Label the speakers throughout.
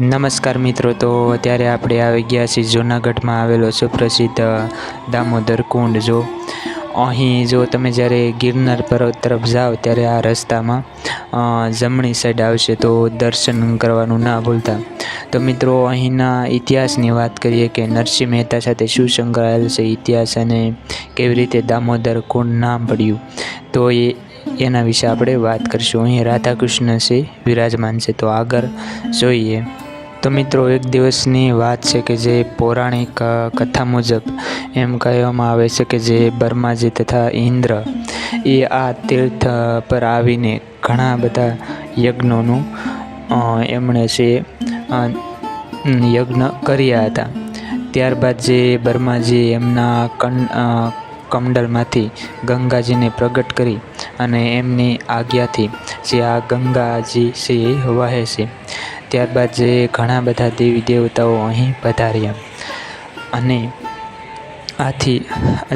Speaker 1: નમસ્કાર મિત્રો, તો અત્યારે આપણે આવી ગયા છીએ જૂનાગઢમાં આવેલો સુપ્રસિદ્ધ દામોદર કુંડ. જો, અહીં જો તમે જ્યારે ગિરનાર પર્વત તરફ જાઓ ત્યારે આ રસ્તામાં જમણી સાઈડ આવશે તો દર્શન કરવાનું ના ભૂલતા. તો મિત્રો, અહીંના ઇતિહાસની વાત કરીએ કે નરસિંહ મહેતા સાથે શું સંકળાયેલ છે ઇતિહાસ અને કેવી રીતે દામોદર કુંડ નામ પડ્યું? તો એ, એના વિશે આપણે વાત કરીશું. અહીં રાધાકૃષ્ણ છે વિરાજમાન છે. તો આગળ જોઈએ. તો મિત્રો, એક દિવસની વાત છે કે જે પૌરાણિક કથા મુજબ એમ કહેવામાં આવે છે કે જે બ્રહ્માજી તથા ઇન્દ્ર એ આ તીર્થ પર આવીને ઘણા બધા યજ્ઞોનું એમણે છે યજ્ઞ કર્યા હતા. ત્યારબાદ જે બ્રહ્માજી એમના કં કમંડલમાંથી ગંગાજીને પ્રગટ કરી અને એમની આજ્ઞાથી જે આ ગંગાજી છે એ વહે છે. ત્યારબાદ જે ઘણા બધા દેવી દેવતાઓ અહીં પધાર્યા. અને આથી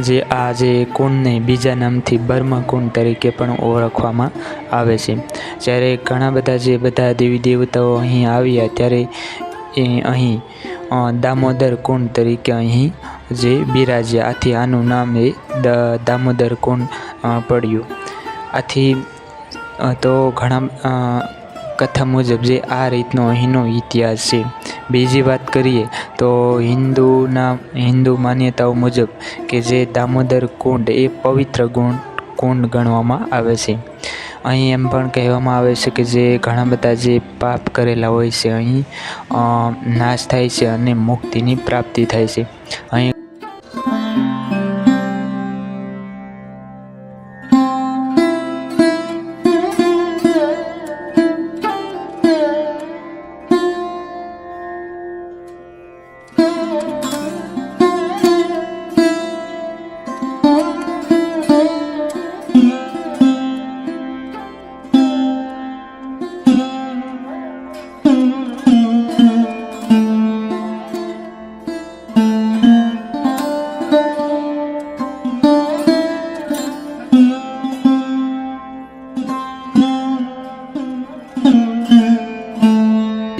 Speaker 1: જે આ જે કુંડને બીજા નામથી બર્મા કુંડ તરીકે પણ ઓળખવામાં આવે છે. જ્યારે ઘણા બધા જે બધા દેવી દેવતાઓ અહીં આવ્યા, ત્યારે એ અહીં દામોદર કુંડ તરીકે અહીં જે બિરાજ્યા. આથી આનું નામ એ દામોદર કુંડ પડ્યું. આથી તો ઘણા કથા મુજબ જે આ રીતનો અહીંનો ઇતિહાસ છે. બીજી વાત કરીએ તો હિન્દુના, હિન્દુ માન્યતાઓ મુજબ કે જે દામોદર કુંડ એ પવિત્ર ગુણ, કુંડ ગણવામાં આવે છે. અહીં એમ પણ કહેવામાં આવે છે કે જે ઘણા બધા જે પાપ કરેલા હોય છે, અહીં નાશ થાય છે અને મુક્તિની પ્રાપ્તિ થાય છે. અહીં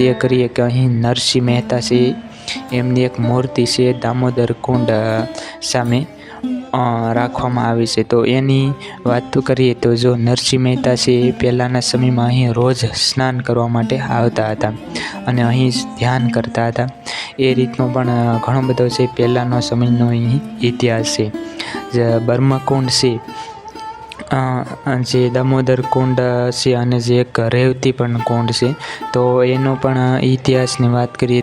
Speaker 1: એ કરીએ કે અહીં નરસિંહ મહેતા છે. એમની એક મૂર્તિ છે, દામોદર કુંડ સામે રાખવામાં આવી છે. તો એની વાત કરીએ તો જો નરસિંહ મહેતા છે એ પહેલાંના સમયમાં અહીં રોજ સ્નાન કરવા માટે આવતા હતા અને અહીં ધ્યાન કરતા હતા. એ રીતનો પણ ઘણો બધો છે પહેલાંનો સમયનો અહીં ઇતિહાસ છે. જે, બર્મકુંડ છે. જે દામોદર કુંડ છે અને જે એક રેવતી પણ કુંડ છે, તો એનો પણ ઇતિહાસની વાત કરીએ.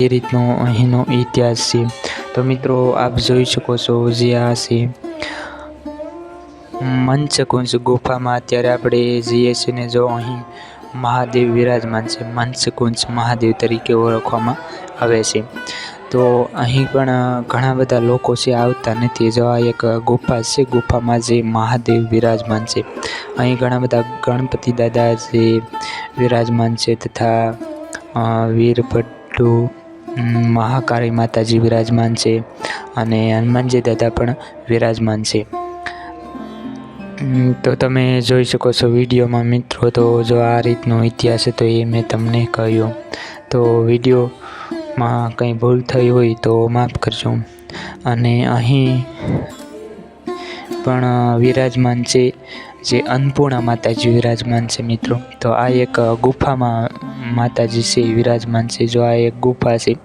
Speaker 1: એ રીતનો અહીંનો ઇતિહાસ છે. તો મિત્રો, આપ જોઈ શકો છો જે આ છે. મંચકુંજ ગુફામાં અત્યારે આપણે જઈએ છીએ ને જો અહીં મહાદેવ વિરાજમાન છે. મંચકુંજ મહાદેવ તરીકે ઓળખવામાં આવે છે. તો અહીં પણ ઘણા બધા લોકો છે, આવતા નથી. જો આ એક ગુફા છે, ગુફામાં જે મહાદેવ વિરાજમાન છે. અહીં ઘણા બધા ગણપતિ દાદા જે વિરાજમાન છે તથા વીરભટ્ટુ મહાકાળી માતાજી વિરાજમાન છે અને હનુમાનજી દાદા પણ વિરાજમાન છે. તો તમે જોઈ શકો છો વિડીયોમાં મિત્રો, તો જો આ રીતનો ઇતિહાસ હતો એ મેં તમને કહ્યું. તો વિડીયોમાં કંઈ ભૂલ થઈ હોય તો માફ કરજો. અને અહીં પણ વિરાજમાન છે, જે અન્નપૂર્ણા માતાજી વિરાજમાન છે મિત્રો. તો આ એક ગુફામાં માતાજી છે, વિરાજમાન છે. જો આ એક ગુફા છે,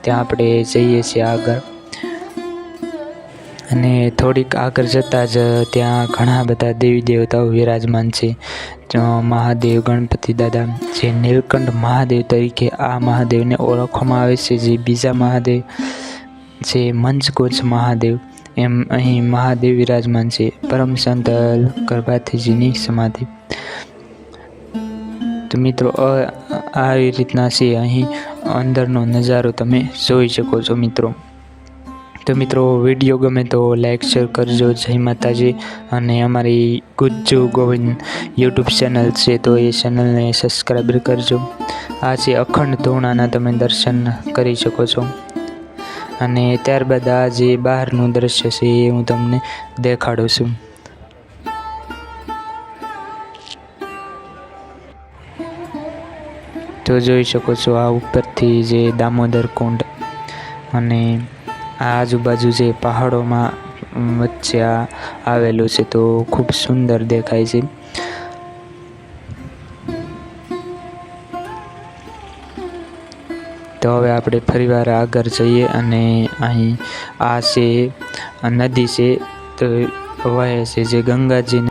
Speaker 1: ત્યાં આપણે જઈએ છીએ આગળ. અને થોડીક આગળ જતાં જ ત્યાં ઘણા બધા દેવી દેવતાઓ વિરાજમાન છે. મહાદેવ, ગણપતિ દાદા, જે નીલકંઠ મહાદેવ તરીકે આ મહાદેવને ઓળખવામાં આવે છે, જે બીજા મહાદેવ, જે મંચકોચ મહાદેવ, એમ અહીં મહાદેવ વિરાજમાન છે. પરમ સંત ગર્ભાથીજીની સમાધિ. તો મિત્રો આવી રીતના છે. અહીં અંદરનો નજારો તમે જોઈ શકો છો મિત્રો. તો મિત્રો વીડિયો ગમે તો લાઈક, શેર કરજો. જય માતાજી. અને અમારી ગુજ્જુ ગોવિંદ યુટ્યુબ ચેનલ છે, તો એ ચેનલને સબસ્ક્રાઈબ કરજો. આ છે અખંડ ધોણાના તમે દર્શન કરી શકો છો. અને ત્યારબાદ આ જે બહારનું દ્રશ્ય છે, એ હું તમને દેખાડું છું. તો જોઈ શકો છો આ ઉપરથી જે દામોદર કુંડ અને આ આજુબાજુ જે પહાડોમાં વચ્ચે આવેલું છે તો ખૂબ સુંદર દેખાય છે. તો હવે આપણે ફરીવાર આગળ જઈએ અને અહીં આ છે નદી છે, તો વહે છે જે ગંગાજીને